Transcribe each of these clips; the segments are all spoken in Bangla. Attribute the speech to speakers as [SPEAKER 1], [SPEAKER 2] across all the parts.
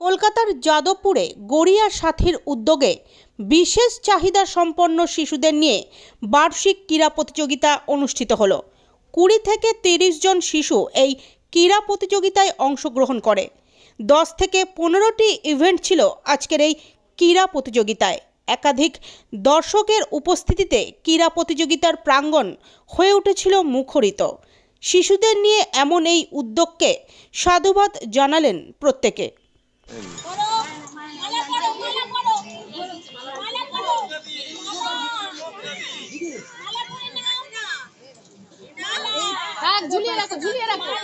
[SPEAKER 1] কলকাতার যাদবপুরে গড়িয়া সাথীর উদ্যোগে বিশেষ চাহিদা সম্পন্ন শিশুদের নিয়ে বার্ষিক ক্রীড়া প্রতিযোগিতা অনুষ্ঠিত হলো। কুড়ি থেকে তিরিশ জন শিশু এই ক্রীড়া প্রতিযোগিতায় অংশগ্রহণ করে। দশ থেকে পনেরোটি ইভেন্ট ছিল আজকের এই ক্রীড়া প্রতিযোগিতায়। একাধিক দর্শকের উপস্থিতিতে ক্রীড়া প্রতিযোগিতার প্রাঙ্গণ হয়ে উঠেছিল মুখরিত। শিশুদের নিয়ে এমন এই উদ্যোগকে সাধুবাদ জানালেন প্রত্যেকে।
[SPEAKER 2] Julia, Julia, Julia,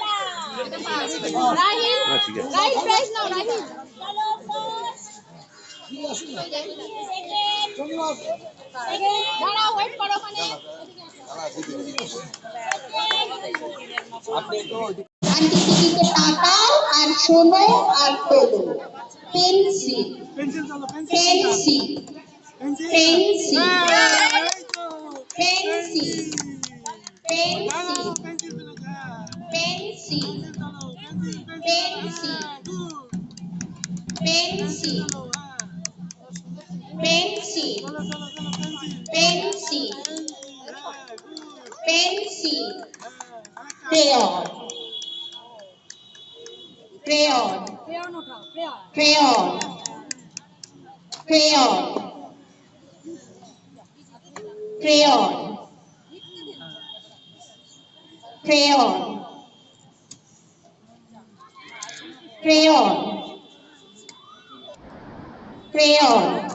[SPEAKER 2] আর শোনো আর তোলো pencil pencil pencil pencil pencil pencil pencil pencil pencil pencil pencil crayon crayon crayon crayon crayon crayon crayon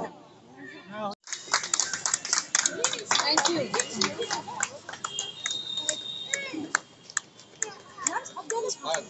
[SPEAKER 2] thank you. Hadi.